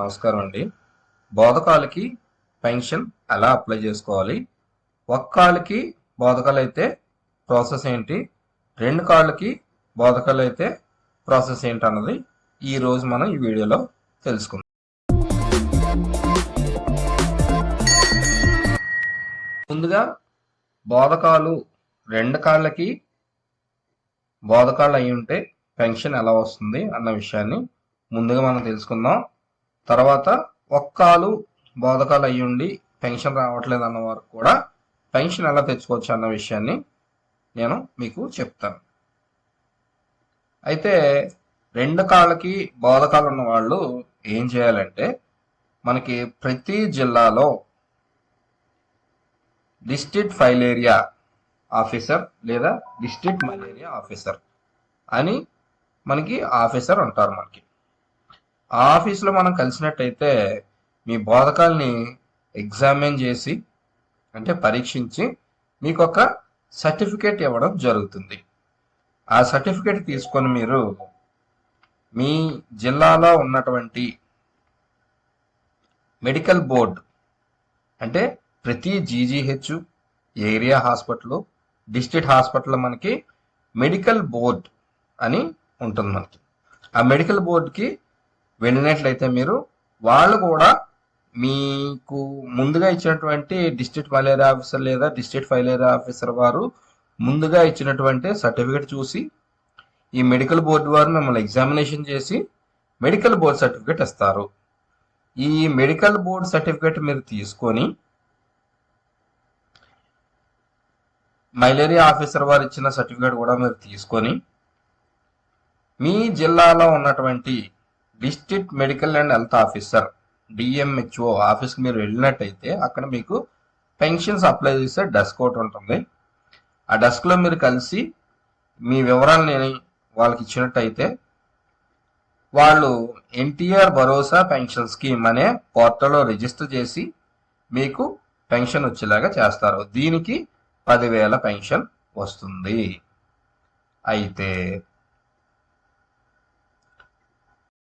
నమస్కారం అండి. బోధకాలకి పెన్షన్ ఎలా అప్లై చేసుకోవాలి? ఒక కాళ్ళకి బోధకాలు అయితే ప్రాసెస్ ఏంటి? రెండు కాళ్ళకి బోధకాలు అయితే ప్రాసెస్ ఏంటి అన్నది ఈ రోజు మనం ఈ వీడియోలో తెలుసుకుందాం. ముందుగా బోధకాలు రెండు కాళ్ళకి బోధకాలు అయి ఉంటే పెన్షన్ ఎలా వస్తుంది అన్న విషయాన్ని ముందుగా మనం తెలుసుకుందాం. తర్వాత ఒక్కాలు బోధకాలు అయ్యుండి పెన్షన్ రావట్లేదు అన్న వారు కూడా పెన్షన్ ఎలా తెచ్చుకోవచ్చు అన్న విషయాన్ని నేను మీకు చెప్తాను. అయితే రెండు కాళ్ళకి బోధకాలు ఉన్న వాళ్ళు ఏం చేయాలంటే మనకి ప్రతి జిల్లాలో డిస్ట్రిక్ట్ ఫైలేరియా ఆఫీసర్ లేదా డిస్ట్రిక్ట్ మలేరియా ఆఫీసర్ అని మనకి ఆఫీసర్ ఉంటారు మనకి. ఆ ఆఫీస్లో మనం కలిసినట్టయితే మీ బోధకాల్ని ఎగ్జామిన్ చేసి అంటే పరీక్షించి మీకు ఒక సర్టిఫికేట్ ఇవ్వడం జరుగుతుంది. ఆ సర్టిఫికేట్ తీసుకొని మీరు మీ జిల్లాలో ఉన్నటువంటి మెడికల్ బోర్డ్ అంటే ప్రతి GGH area hospital district hospital మనకి మెడికల్ బోర్డ్ అని ఉంటుంది మనకి. ఆ మెడికల్ బోర్డుకి వెళ్ళినట్లయితే మీరు వాళ్ళు కూడా మీకు ముందుగా ఇచ్చినటువంటి డిస్ట్రిక్ట్ మలేరియా ఆఫీసర్ లేదా డిస్ట్రిక్ట్ ఫైలేరియా ఆఫీసర్ వారు ముందుగా ఇచ్చినటువంటి సర్టిఫికేట్ చూసి ఈ మెడికల్ బోర్డు వారు మిమ్మల్ని ఎగ్జామినేషన్ చేసి మెడికల్ బోర్డ్ సర్టిఫికేట్ ఇస్తారు. ఈ మెడికల్ బోర్డ్ సర్టిఫికేట్ మీరు తీసుకొని మైలేరియా ఆఫీసర్ వారు ఇచ్చిన సర్టిఫికేట్ కూడా మీరు తీసుకొని మీ జిల్లాలో ఉన్నటువంటి district medical and health officer DMHO ఆఫీస్కి మీరు వెళ్ళినట్టయితే అక్కడ మీకు పెన్షన్స్ అప్లై చేసే డెస్క్ ఒకటి ఉంటుంది. ఆ డెస్క్లో మీరు కలిసి మీ వివరాలని వాళ్ళకి ఇచ్చినట్టయితే వాళ్ళు ఎన్టీఆర్ భరోసా పెన్షన్ స్కీమ్ అనే పోర్టల్లో రిజిస్టర్ చేసి మీకు పెన్షన్ వచ్చేలాగా చేస్తారు. దీనికి పదివేల పెన్షన్ వస్తుంది. అయితే